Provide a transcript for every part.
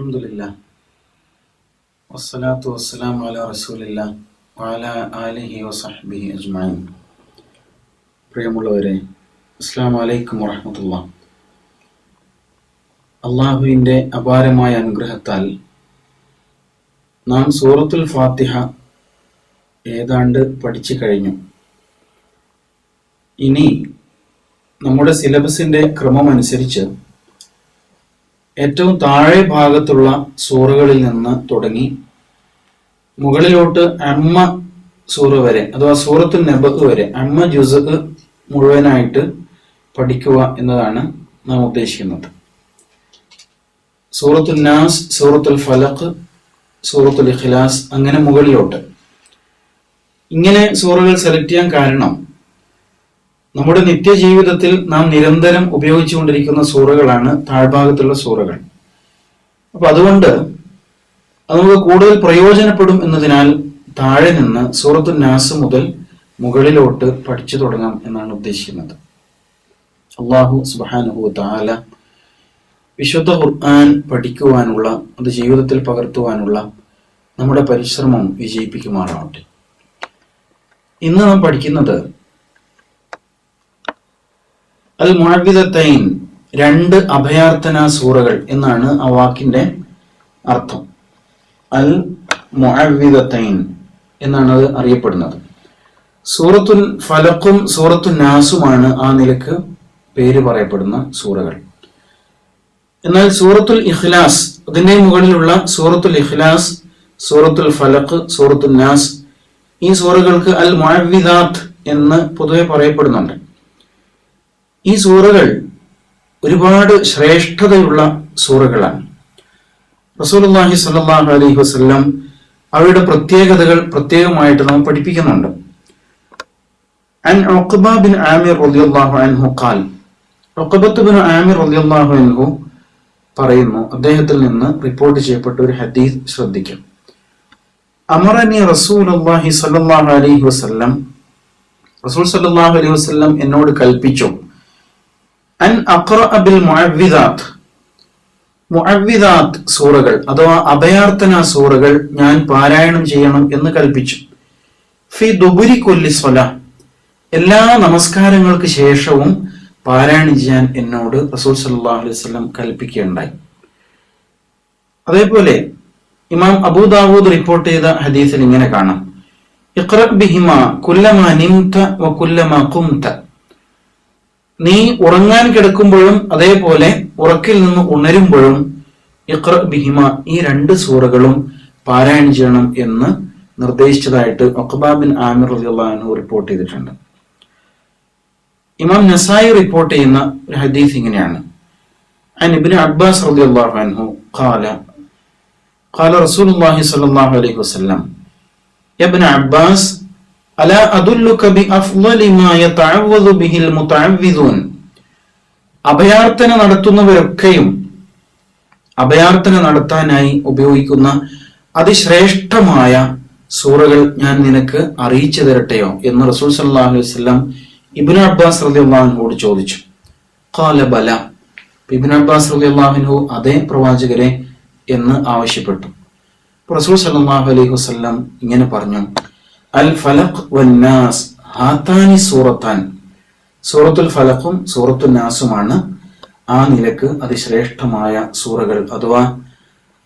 അലഹമുല്ല വസ്സലാത്തു വസ്സലാം അല റസൂലില്ല വാല ആലിഹി വസഹബിഹി അജ്മാൻ പ്രിയമുള്ളവരെ അസ്സാം വലൈക്കും വറഹമത്തുള്ള. അള്ളാഹുവിന്റെ അപാരമായ അനുഗ്രഹത്താൽ നാം സൂറത്തുൽ ഫാത്തിഹ ഏതാണ്ട് പഠിച്ചു കഴിഞ്ഞു. ഇനി നമ്മുടെ സിലബസിന്റെ ക്രമമനുസരിച്ച് ഏറ്റവും താഴെ ഭാഗത്തുള്ള സൂറകളിൽ നിന്ന് തുടങ്ങി മുകളിലോട്ട് അമ്മ സൂറ വരെ അഥവാ സൂറത്ത് നെബക്ക് വരെ അമ്മ ജുസക്ക് മുഴുവനായിട്ട് പഠിക്കുക എന്നതാണ് നാം ഉദ്ദേശിക്കുന്നത്. സൂറത്തുൽ നാസ് സൂറത്തുൽ ഫലഖ് സൂറത്തുൽ ഇഖ്ലാസ് അങ്ങനെ മുകളിലോട്ട്. ഇങ്ങനെ സൂറകൾ സെലക്ട് ചെയ്യാൻ കാരണം നമ്മുടെ നിത്യജീവിതത്തിൽ നാം നിരന്തരം ഉപയോഗിച്ചുകൊണ്ടിരിക്കുന്ന സൂറകളാണ് താഴ്ഭാഗത്തുള്ള സൂറകൾ. അപ്പൊ അതുകൊണ്ട് അത് നമുക്ക് കൂടുതൽ പ്രയോജനപ്പെടും എന്നതിനാൽ താഴെ നിന്ന് സൂറത്തു നാസ് മുതൽ മുകളിലോട്ട് പഠിച്ചു തുടങ്ങാം എന്നാണ് ഉദ്ദേശിക്കുന്നത്. അള്ളാഹു സുബാനുഹു താല വിശുദ്ധ ഖുർആൻ പഠിക്കുവാനുള്ള അത് ജീവിതത്തിൽ പകർത്തുവാനുള്ള നമ്മുടെ പരിശ്രമം വിജയിപ്പിക്കുമാറാവട്ടെ. ഇന്ന് നാം പഠിക്കുന്നത് അൽ മുഅവിദത്തൈൻ രണ്ട് അഭയാർത്ഥന സൂറകൾ എന്നാണ് ആ വാക്കിന്റെ അർത്ഥം. അൽ മുഅവിദത്തൈൻ എന്നാണ് അത് അറിയപ്പെടുന്നത്. സൂറത്തുൽ ഫലക്കും സൂറത്തുൽ നാസുമാണ് ആ നിലയ്ക്ക് പേര് പറയപ്പെടുന്ന സൂറകൾ. എന്നാൽ സൂറത്തുൽ ഇഖ്ലാസ് അതിന്റെ മുകളിലുള്ള സൂറത്തുൽ ഇഖ്ലാസ് സൂറത്തുൽ ഫലഖ് സൂറത്തുൽ നാസ് ഈ സൂറകൾക്ക് അൽ മുഅവിദാത്ത് എന്ന് പൊതുവെ പറയപ്പെടുന്നുണ്ട്. ഈ സൂറകൾ ഒരുപാട് ശ്രേഷ്ഠതയുള്ള സൂറകളാണ്. റസൂലുള്ളാഹി സ്വല്ലല്ലാഹു അലൈഹി വസല്ലം അവയുടെ പ്രത്യേകതകൾ പ്രത്യേകമായിട്ട് നാം പഠിപ്പിക്കുന്നുണ്ട്. ആമിർ റളിയല്ലാഹു അൻഹു പറയുന്നു അദ്ദേഹത്തിൽ നിന്ന് റിപ്പോർട്ട് ചെയ്യപ്പെട്ട ഒരു ഹദീസ് ശ്രദ്ധിക്കും. അമറനി റസൂൽ റസൂലുള്ളാഹി സ്വല്ലല്ലാഹു അലൈഹി വസല്ലം റസൂൽ സല്ലല്ലാഹു അലൈഹി വസല്ലം എന്നോട് കൽപ്പിച്ചു. അൻ അഖ്റഅ ബിൽ മുഅവ്വിദാത്ത്. സൂറകൾ അഥവാ അഭയാർത്ഥന സൂറകൾ ഞാൻ പാരായണം ചെയ്യണം എന്ന് കൽപ്പിച്ചു. ഫി ദുബുരി കൊല്ലി സ്വല. എല്ലാ നമസ്കാരങ്ങൾക്ക് ശേഷവും പാരായണം ചെയ്യാൻ എന്നോട് റസൂൽ സല്ലല്ലാഹു അലൈഹി വസല്ലം കൽപ്പിക്കുകയുണ്ടായി. അതേപോലെ ഇമാം അബൂദാവൂദ് റിപ്പോർട്ട് ചെയ്ത ഹദീസിൽ ഇങ്ങനെ കാണാം. ഇഖ്റബ് ബിഹിമ കുല്ലമ നിംത വ കുല്ലമ ഖുംത നീ ഉറങ്ങാൻ കിടക്കുമ്പോഴും അതേപോലെ ഉറക്കിൽ നിന്ന് ഉണരുമ്പോഴും ഇഖ്ര ബിഹിമ ഈ രണ്ട് സൂറകളും പാരായണം ചെയ്യണം എന്ന് നിർദ്ദേശിച്ചതായിട്ട് ഒക്കബാ ബിൻ ആമിർ അലിയുള്ള റിപ്പോർട്ട് ചെയ്തിട്ടുണ്ട്. ഇമാം നസായി റിപ്പോർട്ട് ചെയ്യുന്ന ഒരു ഹദീസ് ഇങ്ങനെയാണ്. അനിബിൻ അബ്ബാസ് റബി അൻഹു ഖാല ഖാല റസൂലുള്ളാഹി അലൈഹി വസല്ലം ഇബ്നു അബ്ബാസ് അല അതുല്ലുക ബി അഫ്ളലിമായ ബിഹിൽ മുത്തഴവിദൂൻ അഭയാർത്ഥന നടത്തുന്നവരൊക്കെയും അഭയാർത്ഥന നടത്താനായി ഉപയോഗിക്കുന്ന അതിശ്രേഷ്ഠമായ സൂറകൾ ഞാൻ നിനക്ക് അറിയിച്ചു തരട്ടെയോ എന്ന് റസൂൽ സല്ലാഹു അലൈഹി വസ്ലം ഇബിൻ അബ്ബാസ് റലി അള്ളാഹിനോട് ചോദിച്ചു. കാല ബല. ഇബിൻ അബ്ബാസ് റലി അള്ളാഹുനു അതേ പ്രവാചകരെ എന്ന് ആവശ്യപ്പെട്ടു. റസൂൽ സല്ലാഹു അലൈഹി വസ്ലം ഇങ്ങനെ പറഞ്ഞു. അൽ ഫലഖ് വന്നാസ്. ഹാത്താനി സൂറത്താൻ. സൂറത്തുൽ ഫലഖും സൂറത്തുൽ നാസുമാണ് ആ നിലയ്ക്ക് അതിശ്രേഷ്ഠമായ സൂറകൾ അഥവാ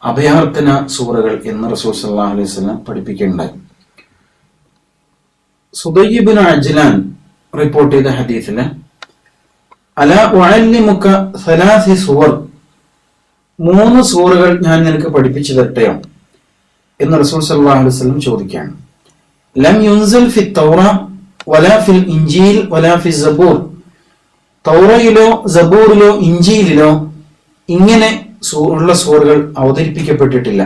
അഭയാർത്ഥന സൂറകൾ എന്ന് റസൂൽ സല്ലല്ലാഹു അലൈഹി വസല്ലം പഠിപ്പിക്കുകയുണ്ടായി സുദയ്യബിൻ അജ്ലാൻ റിപ്പോർട്ട് ചെയ്ത ഹദീസിൽ അല ഉഅല്ലിമുക സലാസി സൂർ. മൂന്ന് സൂറകൾ ഞാൻ നിനക്ക് പഠിപ്പിച്ചു തരട്ടെയോ? എന്ന് റസൂൽ സല്ലല്ലാഹു അലൈഹി വസല്ലം ചോദിക്കുകയാണ്. ലം യുൻസിൽ ഫി തൗറ വലാ ഫിൽ ഇഞ്ചിയിൽ വലാ ഫി സബൂർ തൗറയിലോ സബൂറിലോ ഇഞ്ചിയിലോ ഇങ്ങനെ ഉള്ള സൂറുകൾ അവതരിപ്പിക്കപ്പെട്ടിട്ടില്ല.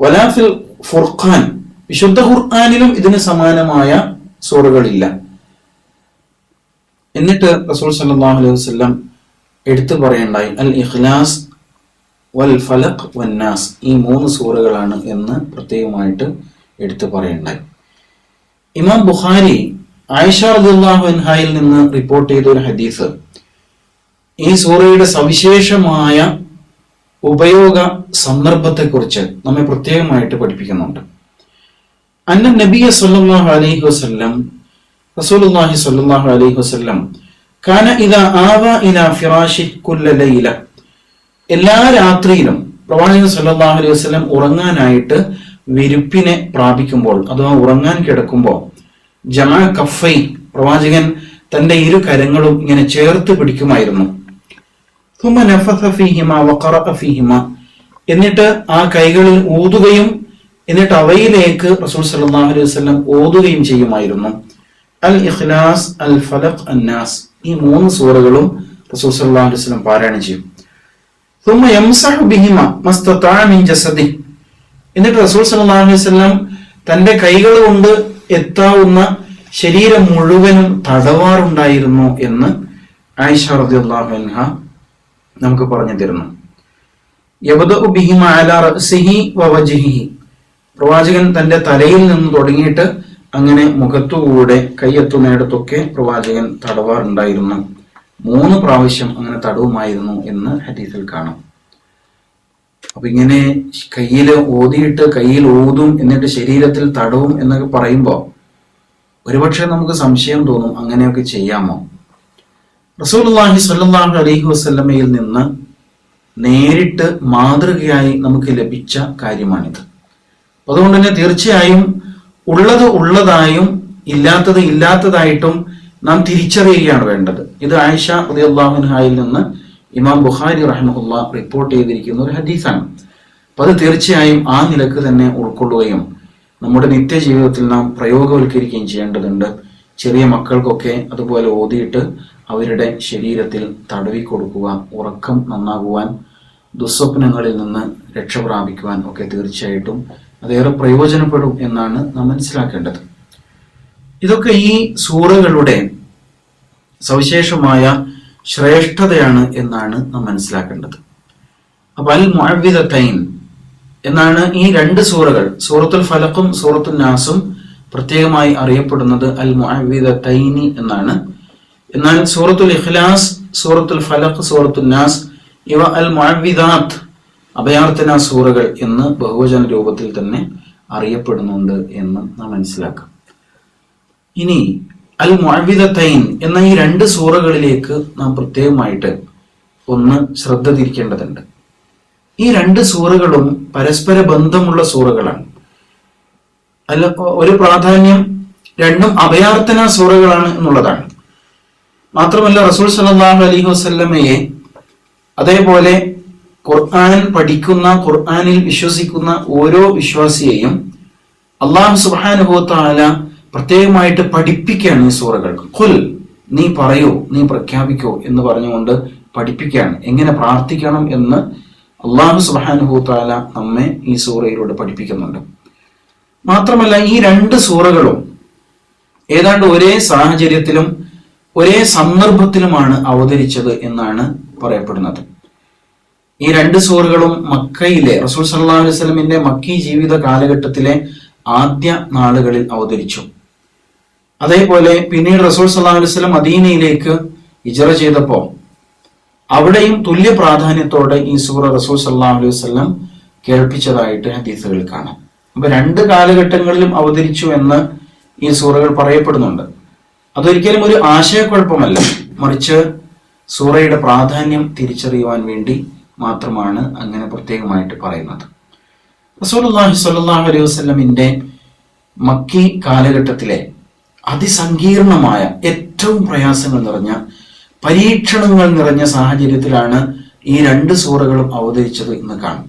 വലാ ഫിൽ ഫുർഖാൻ വിശുദ്ധ ഖുർആാനിലും ഇതിന് സമാനമായ സൂറുകളില്ല. എന്നിട്ട് റസൂൽ സല്ലല്ലാഹു അലൈഹി വസല്ലം എടുത്തു പറയണ്ടായി അൽ ഇഖ്ലാസ് വൽ ഫലഖ് വന്നാസ് ഈ മൂന്ന് സൂറകളാണ് എന്ന് പ്രത്യേകമായിട്ട് എടുത്തു പറയണ്ടായി. ഇമാം ബുഖാരി ആയിഷ നിന്ന് റിപ്പോർട്ട് ചെയ്ത ഒരു ഹദീസ്. ഈ സൂറയുടെ സവിശേഷമായ ഉപയോഗ സന്ദർഭത്തെക്കുറിച്ച് നമ്മെ പ്രത്യേകമായിട്ട് പഠിപ്പിക്കുന്നുണ്ട്. അന്ന നബിയ സല്ലല്ലാഹു അലൈഹി വസല്ലം റസൂലുള്ളാഹി സല്ലല്ലാഹു അലൈഹി വസല്ലം കാന ഇദാ ആവ ഇലാ ഫിറാശി കുല്ല ലൈല. എല്ലാ രാത്രിയിലും പ്രവാചകൻ സല്ലല്ലാഹു അലൈഹി വസല്ലം ഉറങ്ങാനായിട്ട് വിരുപ്പിനെ പ്രാപിക്കുമ്പോൾ അഥവാ ഉറങ്ങാൻ കിടക്കുമ്പോൾ ജമ കഫൈ പ്രവാചകൻ തന്റെ ഇരു കരങ്ങളും ഇങ്ങനെ ചേർത്ത് പിടിക്കുമായിരുന്നു. എന്നിട്ട് ആ കൈകളിൽ ഊതുകയും എന്നിട്ട് അവയിലേക്ക് റസൂൽ സല്ലല്ലാഹു അലൈഹി വസല്ലം ഓതുകയും ചെയ്യുമായിരുന്നു. അൽ ഇഖ്ലാസ് അൽ ഫലഖ് അന്നാസ് ഈ മൂന്ന് സൂറകളും റസൂൽ സല്ലല്ലാഹു അലൈഹി വസല്ലം പാരായണം ചെയ്യും. മിൻ എന്നിട്ട് റസൂൽ സല്ലാ അലൈഹി തന്റെ കൈകൾ കൊണ്ട് എത്താവുന്ന ശരീരം മുഴുവനും തടവാറുണ്ടായിരുന്നു എന്ന് ആയിഷ റളിയല്ലാഹു അൻഹ നമുക്ക് പറഞ്ഞു തരുന്നു. പ്രവാചകൻ തന്റെ തലയിൽ നിന്ന് തുടങ്ങിയിട്ട് അങ്ങനെ മുഖത്തുകൂടെ കൈയെത്തുന്നിടത്തൊക്കെ പ്രവാചകൻ തടവാറുണ്ടായിരുന്നു. മൂന്ന് പ്രാവശ്യം അങ്ങനെ തടവുമായിരുന്നു എന്ന് ഹദീസിൽ കാണാം. അപ്പൊ ഇങ്ങനെ കയ്യിൽ ഓതിയിട്ട് കയ്യിൽ ഓതും എന്നിട്ട് ശരീരത്തിൽ തടവും എന്നൊക്കെ പറയുമ്പോൾ ഒരുപക്ഷെ നമുക്ക് സംശയം തോന്നും അങ്ങനെയൊക്കെ ചെയ്യാമോ? റസൂലുള്ളാഹി സ്വല്ലല്ലാഹു അലഹി വസ്ലമയിൽ നിന്ന് നേരിട്ട് മാതൃകയായി നമുക്ക് ലഭിച്ച കാര്യമാണിത്. അതുകൊണ്ട് തന്നെ തീർച്ചയായും ഉള്ളത് ഉള്ളതായും ഇല്ലാത്തത് ഇല്ലാത്തതായിട്ടും നാം തിരിച്ചറിയുകയാണ് വേണ്ടത്. ഇത് ആയിഷ റളിയല്ലാഹുൻഹായിൽ നിന്ന് ഇമാം ബുഖാരി റഹ്മുല്ല റിപ്പോർട്ട് ചെയ്തിരിക്കുന്ന ഒരു ഹദീസാണ്. അപ്പൊ അത് തീർച്ചയായും ആ നിലയ്ക്ക് തന്നെ ഉൾക്കൊള്ളുകയും നമ്മുടെ നിത്യജീവിതത്തിൽ നാം പ്രയോഗവൽക്കരിക്കുകയും ചെയ്യേണ്ടതുണ്ട്. ചെറിയ മക്കൾക്കൊക്കെ അതുപോലെ ഓതിയിട്ട് അവരുടെ ശരീരത്തിൽ തടവി കൊടുക്കുക ഉറക്കം നന്നാകുവാൻ ദുസ്വപ്നങ്ങളിൽ നിന്ന് രക്ഷ പ്രാപിക്കുവാൻ ഒക്കെ തീർച്ചയായിട്ടും അതേറെ പ്രയോജനപ്പെടും എന്നാണ് നാം മനസ്സിലാക്കേണ്ടത്. ഇതൊക്കെ ഈ സൂറകളുടെ സവിശേഷമായ ശ്രേഷ്ഠതയാണ് എന്നാണ് നാം മനസ്സിലാക്കേണ്ടത്. അപ്പൊ അൽ മുഅവ്വിദത്തൈൻ എന്നാണ് ഈ രണ്ട് സൂറകൾ സൂറത്തുൽ ഫലഖും സൂറത്തുൽ നാസും പ്രത്യേകമായി അറിയപ്പെടുന്നത് അൽ മുഅവ്വിദത്തൈനി എന്നാണ്. എന്നാൽ സൂറത്തുൽ ഇഖ്ലാസ് സൂറത്തുൽ ഫലഖ് സൂറത്തുൽ നാസ് ഇവ അൽ മുഅവ്വിദാത്ത് അഭയാർത്ഥന സൂറകൾ എന്ന് ബഹുവചന രൂപത്തിൽ തന്നെ അറിയപ്പെടുന്നുണ്ട് എന്ന് നാം മനസ്സിലാക്കാം. ഇനി അൽ മുഅവ്വിദത്തൈൻ എന്ന ഈ രണ്ട് സൂറകളിലേക്ക് നാം പ്രത്യേകമായിട്ട് ഒന്ന് ശ്രദ്ധ തിരിക്കേണ്ടതുണ്ട്. ഈ രണ്ട് സൂറകളും പരസ്പര ബന്ധമുള്ള സൂറകളാണ്. അല്ല ഒരു പ്രാധാന്യം രണ്ടും അഭയാർത്ഥന സൂറകളാണ് എന്നുള്ളതാണ്. മാത്രമല്ല റസൂൽ സല്ലല്ലാഹു അലൈഹി വസല്ലമയെ അതേപോലെ ഖുർആൻ പഠിക്കുന്ന ഖുർആനിൽ വിശ്വസിക്കുന്ന ഓരോ വിശ്വാസിയെയും അള്ളാഹു സുബ്ഹാനഹു തആല പ്രത്യേകമായിട്ട് പഠിപ്പിക്കുകയാണ് ഈ സൂറകൾ കുൽ നീ പറയൂ നീ പ്രഖ്യാപിക്കോ എന്ന് പറഞ്ഞുകൊണ്ട് പഠിപ്പിക്കുകയാണ്. എങ്ങനെ പ്രാർത്ഥിക്കണം എന്ന് അള്ളാഹു സുബ്ഹാനഹു തആല നമ്മെ ഈ സൂറയിലൂടെ പഠിപ്പിക്കുന്നുണ്ട്. മാത്രമല്ല ഈ രണ്ട് സൂറകളും ഏതാണ്ട് ഒരേ സാഹചര്യത്തിലും ഒരേ സന്ദർഭത്തിലുമാണ് അവതരിച്ചത് എന്നാണ് പറയപ്പെടുന്നത്. ഈ രണ്ട് സൂറകളും മക്കയിലെ റസൂൽ സല്ലാ അലൈഹി സ്വലമിന്റെ മക്കി ജീവിത കാലഘട്ടത്തിലെ ആദ്യ നാളുകളിൽ അവതരിച്ചു. അതേപോലെ പിന്നീട് റസൂൽ സല്ലല്ലാഹു അലൈഹി വസല്ലം മദീനയിലേക്ക് ഇജറ ചെയ്തപ്പോൾ അവിടെയും തുല്യ പ്രാധാന്യത്തോടെ ഈ സൂറ റസൂൽ സല്ലല്ലാഹു അലൈഹി വസ്ലം കേൾപ്പിച്ചതായിട്ട് ഹദീസുകൾ കാണാം. അപ്പൊ രണ്ട് കാലഘട്ടങ്ങളിലും അവതരിച്ചു എന്ന് ഈ സൂറകൾ പറയപ്പെടുന്നുണ്ട്. അതൊരിക്കലും ഒരു ആശയക്കുഴപ്പമല്ല. മറിച്ച് സൂറയുടെ പ്രാധാന്യം തിരിച്ചറിയുവാൻ വേണ്ടി മാത്രമാണ് അങ്ങനെ പ്രത്യേകമായിട്ട് പറയുന്നത്. റസൂൽ റസൂലുള്ളാഹി സ്വല്ലല്ലാഹു അലൈഹി വസ്ലമിന്റെ മക്കി കാലഘട്ടത്തിലെ അതിസങ്കീർണമായ ഏറ്റവും പ്രയാസങ്ങൾ നിറഞ്ഞ പരീക്ഷണങ്ങൾ നിറഞ്ഞ സാഹചര്യത്തിലാണ് ഈ രണ്ട് സൂറകളും അവതരിച്ചത് എന്ന് കാണും.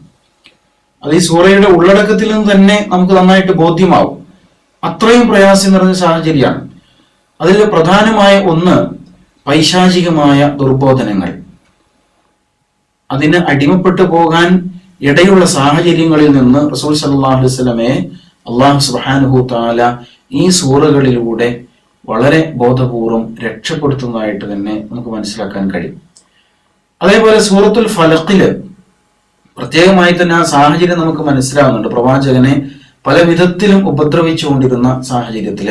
അത് ഈ സൂറയുടെ ഉള്ളടക്കത്തിൽ നിന്ന് തന്നെ നമുക്ക് നന്നായിട്ട് ബോധ്യമാവും. അത്രയും പ്രയാസം നിറഞ്ഞ സാഹചര്യമാണ്. അതിൽ പ്രധാനമായ ഒന്ന് പൈശാചികമായ ദുർബോധനങ്ങൾ. അതിന് അടിമപ്പെട്ടു പോകാൻ ഇടയുള്ള സാഹചര്യങ്ങളിൽ നിന്ന് റസൂൽ വസല്ലമയെ അള്ളാഹു സുബ്ഹാനഹു തആല ഈ സൂറകളിലൂടെ വളരെ ബോധപൂർവം രക്ഷപ്പെടുത്തുന്നതായിട്ട് തന്നെ നമുക്ക് മനസ്സിലാക്കാൻ കഴിയും. അതേപോലെ സൂറത്തുൽ ഫലത്തിൽ പ്രത്യേകമായി തന്നെ ആ സാഹചര്യം നമുക്ക് മനസ്സിലാവുന്നുണ്ട്. പ്രവാചകനെ പല വിധത്തിലും ഉപദ്രവിച്ചുകൊണ്ടിരുന്ന സാഹചര്യത്തിൽ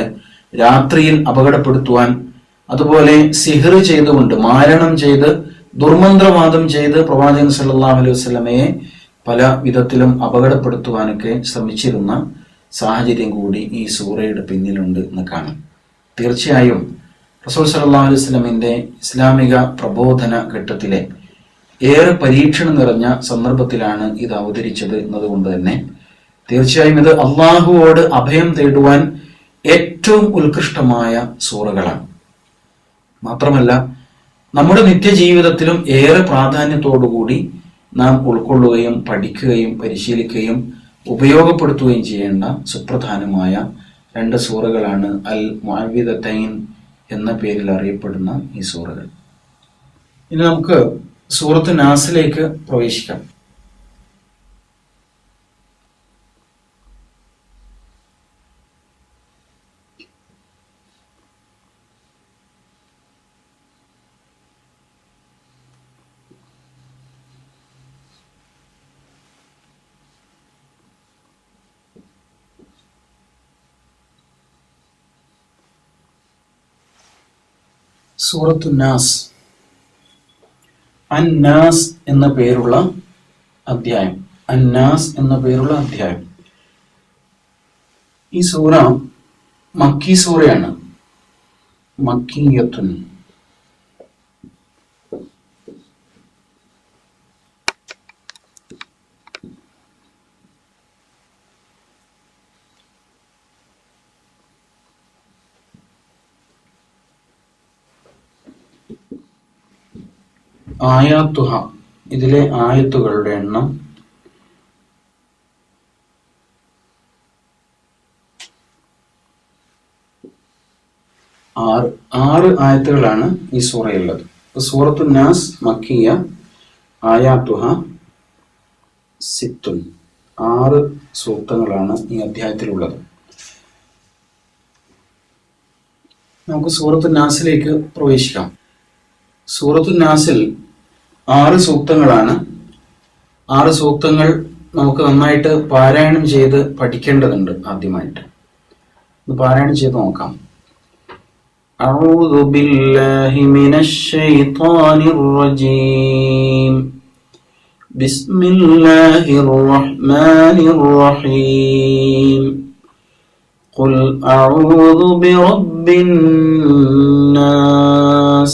രാത്രിയിൽ അപകടപ്പെടുത്തുവാൻ അതുപോലെ സിഹർ ചെയ്തുകൊണ്ട് മാരണം ചെയ്ത് ദുർമന്ത്രവാദം ചെയ്ത് പ്രവാചകൻ സല്ലല്ലാഹു അലൈഹി വസല്ലമയെ പല വിധത്തിലും അപകടപ്പെടുത്തുവാനൊക്കെ ശ്രമിച്ചിരുന്ന സാഹചര്യം കൂടി ഈ സൂറയുടെ പിന്നിലുണ്ട് എന്ന് കാണാം. തീർച്ചയായും റസൂൽ സല്ലല്ലാഹു അലൈഹി വസല്ലമിന്റെ ഇസ്ലാമിക പ്രബോധന ഘട്ടത്തിലെ ഏറെ പരീക്ഷണം നിറഞ്ഞ സന്ദർഭത്തിലാണ് ഇത് അവതരിച്ചത് എന്നതുകൊണ്ട് തന്നെ തീർച്ചയായും ഇത് അള്ളാഹുവോട് അഭയം തേടുവാൻ ഏറ്റവും ഉത്കൃഷ്ടമായ സൂറകളാണ്. മാത്രമല്ല നമ്മുടെ നിത്യജീവിതത്തിലും ഏറെ പ്രാധാന്യത്തോടുകൂടി നാം ഉൾക്കൊള്ളുകയും പഠിക്കുകയും പരിശീലിക്കുകയും ഉപയോഗപ്പെടുത്തുകയും ചെയ്യേണ്ട സുപ്രധാനമായ രണ്ട് സൂറകളാണ് അൽ മുഅവിദത്തൈൻ എന്ന പേരിൽ അറിയപ്പെടുന്ന ഈ സൂറകൾ. ഇനി നമുക്ക് സൂറത്ത് നാസിലേക്ക് പ്രവേശിക്കാം. സൂറത്തു നാസ്. അന്നാസ് എന്ന പേരുള്ള അധ്യായം. അന്നാസ് എന്ന പേരുള്ള അധ്യായം. ഈ സൂറ മക്കി സൂറയാണ്. മക്കിയത്തുൻ. ആയാത്തുഹ. ഇതിലെ ആയത്തുകളുടെ എണ്ണം ആറ് ആറ് ആയത്തുകളാണ് ഈ സൂറയുള്ളത് സൂറത്തു നാസ് മക്കിയ ആയാത്തുഹ സിത്തുൻ. ആറ് സൂക്തങ്ങളാണ് ഈ അധ്യായത്തിലുള്ളത്. നമുക്ക് സൂറത്തു നാസിലേക്ക് പ്രവേശിക്കാം. സൂറത്തു നാസിൽ ആറ് സൂക്തങ്ങളാണ് ആറ് സൂക്തങ്ങൾ നമുക്ക് നന്നായിട്ട് പാരായണം ചെയ്ത് പഠിക്കേണ്ടതുണ്ട് ആദ്യമായിട്ട് ഇത് പാരായണം ചെയ്ത് നോക്കാം أعوذ بالله من الشيطان الرجيم بسم الله الرحمن الرحيم قل أعوذ برب الناس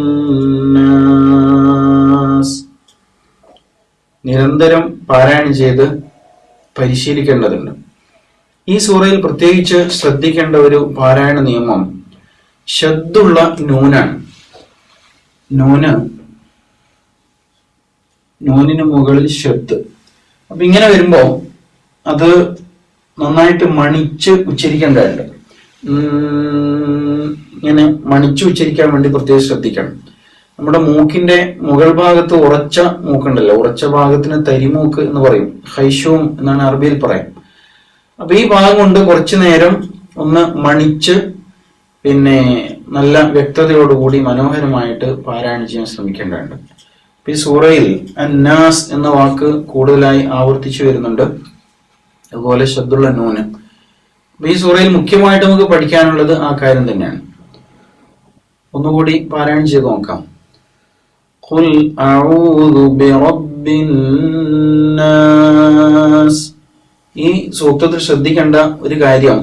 നിരന്തരം പാരായണം ചെയ്ത് പരിശീലിക്കേണ്ടതുണ്ട്. ഈ സൂറയിൽ പ്രത്യേകിച്ച് ശ്രദ്ധിക്കേണ്ട ഒരു പാരായണ നിയമം ശബ്ദുള്ള നൂനാണ്. നൂന് നൂനിന് മുകളിൽ ശബ്ദ് അപ്പൊ ഇങ്ങനെ വരുമ്പോൾ അത് നന്നായിട്ട് മണിച്ച് ഉച്ചരിക്കേണ്ടതുണ്ട് ഇങ്ങനെ മണിച്ച് ഉച്ചരിക്കാൻ വേണ്ടി പ്രത്യേകം ശ്രദ്ധിക്കണം. നമ്മുടെ മൂക്കിന്റെ മുകൾ ഭാഗത്ത് ഉറച്ച മൂക്കുണ്ടല്ലോ. ഉറച്ച ഭാഗത്തിന് തരിമൂക്ക് എന്ന് പറയും. ഹൈഷൂം എന്നാണ് അറബിയിൽ പറയാം. അപ്പൊ ഈ ഭാഗം കൊണ്ട് കുറച്ചു നേരം ഒന്ന് മണിച്ച് പിന്നെ നല്ല വ്യക്തതയോടുകൂടി മനോഹരമായിട്ട് പാരായണം ചെയ്യാൻ ശ്രമിക്കേണ്ടതുണ്ട്. ഈ സൂറയിൽ അന്നാസ് എന്ന വാക്ക് കൂടുതലായി ആവർത്തിച്ചു വരുന്നുണ്ട്. അതുപോലെ ശബ്ദുള്ള നൂന്. ഈ സൂറയിൽ മുഖ്യമായിട്ട് നമുക്ക് പഠിക്കാനുള്ളത് ആ കാര്യം തന്നെയാണ്. ഒന്നുകൂടി പാരായണം ചെയ്ത് നോക്കാം. قل أعوذ برب الناس ഈ സൂക്തത്തിൽ ശ്രദ്ധിക്കേണ്ട ഒരു കാര്യം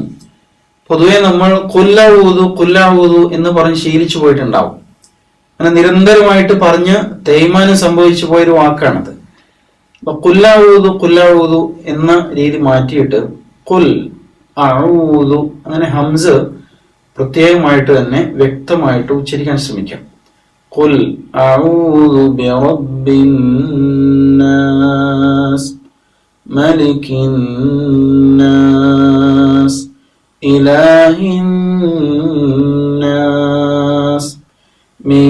പൊതുവെ നമ്മൾ കൊല്ലഊതു കൊല്ലാവൂതു എന്ന് പറഞ്ഞ് ശീലിച്ചു പോയിട്ടുണ്ടാവും അങ്ങനെ നിരന്തരമായിട്ട് പറഞ്ഞ് തേയ്മാനം സംഭവിച്ചു പോയൊരു വാക്കാണത് അപ്പൊ കുല്ലാവൂതു കുല്ലാവൂതു എന്ന രീതി മാറ്റിയിട്ട് കുൽ അഊതു അങ്ങനെ ഹംസ് പ്രത്യേകമായിട്ട് തന്നെ വ്യക്തമായിട്ട് ഉച്ചരിക്കാൻ ശ്രമിക്കാം قل أعوذ برب الناس ملك الناس إله الناس من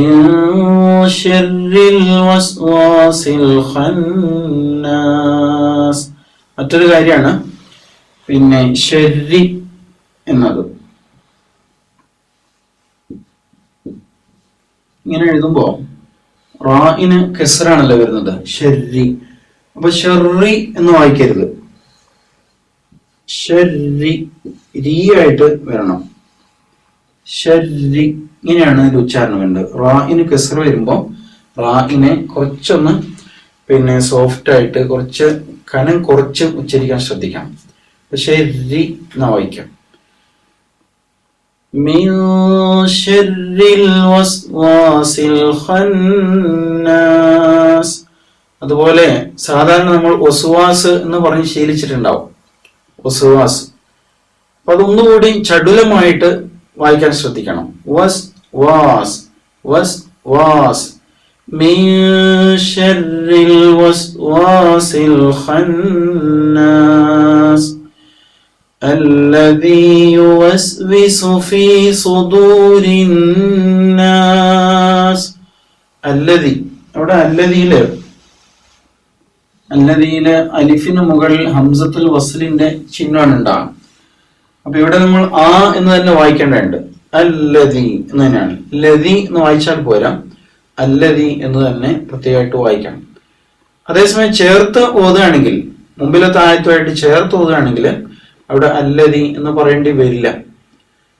شر الوسواس الخناس മറ്റൊരു കാര്യമാണ് പിന്നെ ഷെരി എന്നത് ഇങ്ങനെ എഴുതുമ്പോ റായിന് കെസറാണല്ലോ വരുന്നത്. ഷെറി അപ്പൊ ഷെറി എന്ന് വായിക്കരുത്. ഷെറി രീ ആയിട്ട് വരണം. ഷെറി ഇങ്ങനെയാണ് ഇതിന്റെ ഉച്ചാരണം വേണ്ടത് റായിന് കെസർ വരുമ്പോ റായിനെ കുറച്ചൊന്ന് പിന്നെ സോഫ്റ്റ് ആയിട്ട് കുറച്ച് കനം കുറച്ച് ഉച്ചരിക്കാൻ ശ്രദ്ധിക്കാം പക്ഷേ രി എന്നാ വായിക്കാം. من شر الوسواس الخناس അതുപോലെ സാധാരണ നമ്മൾ ഒസുവാസ് എന്ന് പറഞ്ഞ് ശീലിച്ചിട്ടുണ്ടാവും ഒസുവാസ് അപ്പൊ അതൊന്നുകൂടി ചടുലമായിട്ട് വായിക്കാൻ ശ്രദ്ധിക്കണം വസ് വാസ് വസ് വാസ് من شر الوسواس الخناس الذي يوسوس في صدور الناس الذي അവിടെ അല്ലതിയില് അല്ലതിയില് അലിഫിന് മുകളിൽ ഹംസത്തുൽ വസ്ലിന്റെ ചിഹ്നമാണ് ഉണ്ടാകും അപ്പൊ ഇവിടെ നമ്മൾ ആ എന്ന് തന്നെ വായിക്കേണ്ടതുണ്ട് അല്ലതി എന്ന് തന്നെയാണ് ലതി എന്ന് വായിച്ചാൽ പോരാ അല്ലതി എന്ന് തന്നെ പ്രത്യേകമായിട്ട് വായിക്കണം അതേസമയം ചേർത്ത് ഓതുകയാണെങ്കിൽ മുമ്പിലത്തെ ആയത്തുമായിട്ട് ചേർത്ത് ഓതുകയാണെങ്കിൽ അവിടെ അല്ലതി എന്ന് പറയേണ്ടി വരില്ല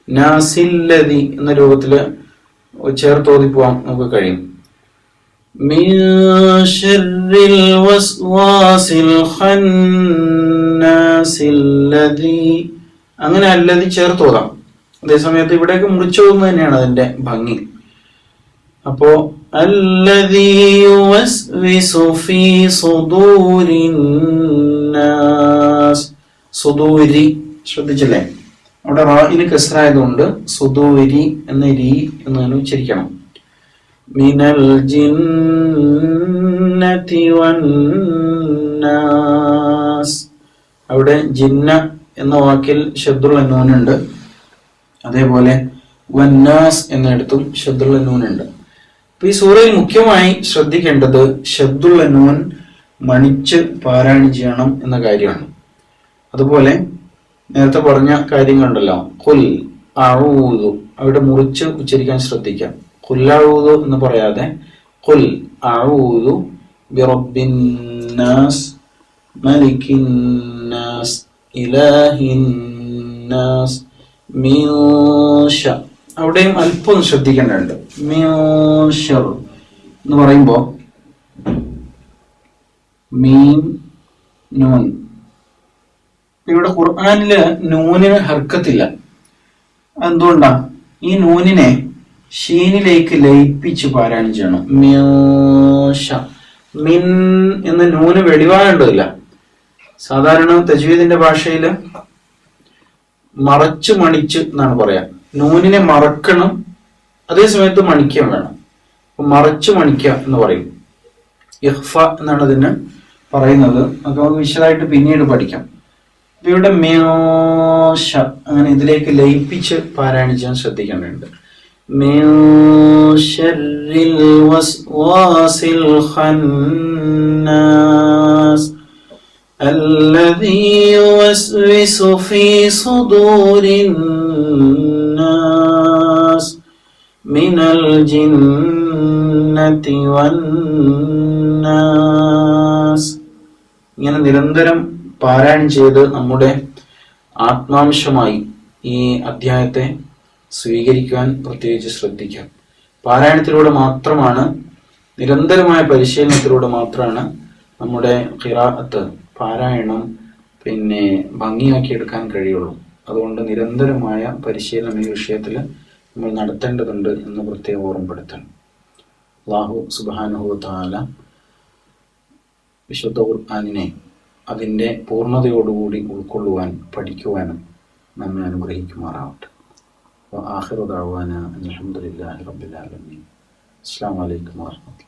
നാസില്ലതി എന്ന രൂപത്തില് ചേർത്ത് ഓതി പോവാൻ നമുക്ക് കഴിയും من شر الوسواس الخناس الذي അങ്ങനെ അല്ലതി ചേർത്ത് ഓതാം അതേസമയത്ത് ഇവിടേക്ക് മുറിച്ചു പോകുന്നത് തന്നെയാണ് അതിന്റെ ഭംഗി അപ്പോ الذي يوسوس في صدور الناس സുദൂരി ശ്രദ്ധിച്ചില്ലേ? അവിടെ റാഹിന് കെസ്റായതുകൊണ്ട് സുദൂരി എന്ന രീ എന്ന് തന്നെ ഉച്ചരിക്കണം. മിനൽ ജിന്നതി അവിടെ ജിന്ന എന്ന വാക്കിൽ ശബ്ദുൾ നൂനുണ്ട്. അതേപോലെ വന്നാസ് എന്നിടത്തും ശബ്ദുൾ നൂനുണ്ട്. അപ്പൊ ഈ സൂറയിൽ മുഖ്യമായി ശ്രദ്ധിക്കേണ്ടത് ശബ്ദുൾ നൂൻ മണിച്ച് പാരായണം ചെയ്യണം എന്ന കാര്യമാണ്. അതുപോലെ നേരത്തെ പറഞ്ഞ കാര്യങ്ങളുണ്ടല്ലോ. കുൽ അഴൂതു അവിടെ മുറിച്ച് ഉച്ചരിക്കാൻ ശ്രദ്ധിക്കാം. കുല്ലഴൂതു എന്ന് പറയാതെ കുൽ അഴൂതു ബിറബിന്നാസ് മലിക്കിന്നാസ് ഇലഹിന്നാസ് മീഷ അവിടെയും അല്പം ശ്രദ്ധിക്കേണ്ടതുണ്ട്. മീഷർ എന്ന് പറയുമ്പോൾ മീൻ നൂൻ. ഇവിടെ ഖുർആാനിൽ നൂനിന് ഹർക്കത്തില്ല. എന്തുകൊണ്ടാ? ഈ നൂനിനെ ഷീനിലേക്ക് ലയിപ്പിച്ച് പാരായണം ചെയ്യണം. മ്യൂഷ മിൻ എന്ന നൂന് വെളിവാകേണ്ടതില്ല. സാധാരണ തജ്വീദിന്റെ ഭാഷയിൽ മറച്ച് മണിച്ച് എന്നാണ് പറയാ. നൂനിനെ മറക്കണം അതേ സമയത്ത് മണിക്കാൻ വേണം. മറച്ച് മണിക്കുക എന്ന് പറയും. ഇഹ്ഫ എന്നാണ് ഇതിന് പറയുന്നത്. നമുക്ക് വിശദമായിട്ട് പിന്നീട് പഠിക്കാം. അപ്പൊ ഇവിടെ മേഷ അങ്ങനെ ഇതിലേക്ക് ലയിപ്പിച്ച് പാരായണം ചെയ്യാൻ ശ്രദ്ധിക്കേണ്ടതുണ്ട് من شر الوسواس الخناس الذي يوسوس في صدور الناس من الجنة والناس ഇങ്ങനെ നിരന്തരം പാരായണം ചെയ്ത് നമ്മുടെ ആത്മാംശമായി ഈ അധ്യായത്തെ സ്വീകരിക്കുവാൻ പ്രത്യേകിച്ച് ശ്രദ്ധിക്കാം. പാരായണത്തിലൂടെ മാത്രമാണ് നിരന്തരമായ പരിശീലനത്തിലൂടെ മാത്രമാണ് നമ്മുടെ ഖിറാഅത്ത് പാരായണം പിന്നെ ഭംഗിയാക്കി എടുക്കാൻ കഴിയുള്ളൂ. അതുകൊണ്ട് നിരന്തരമായ പരിശീലനം ഈ വിഷയത്തിൽ നമ്മൾ നടത്തേണ്ടതുണ്ട് എന്ന് പ്രത്യേകം ഓർമ്മപ്പെടുത്തണം അള്ളാഹു സുബാനുഹു താല വിശുദ്ധ ഖുർആാനിനെ അതിന്റെ പൂർണതയോടുകൂടി ഉൾക്കൊള്ളുവാൻ പഠിക്കുവാനും നമ്മെ അനുഗ്രഹിക്കുമാറാവട്ടെ. അപ്പോൾ ആഹിറുദാവാന അലഹമുല്ലാ റബ്ബിലാലമീൻ അസ്സാം വലൈക്കും വാഹമത്തുള്ള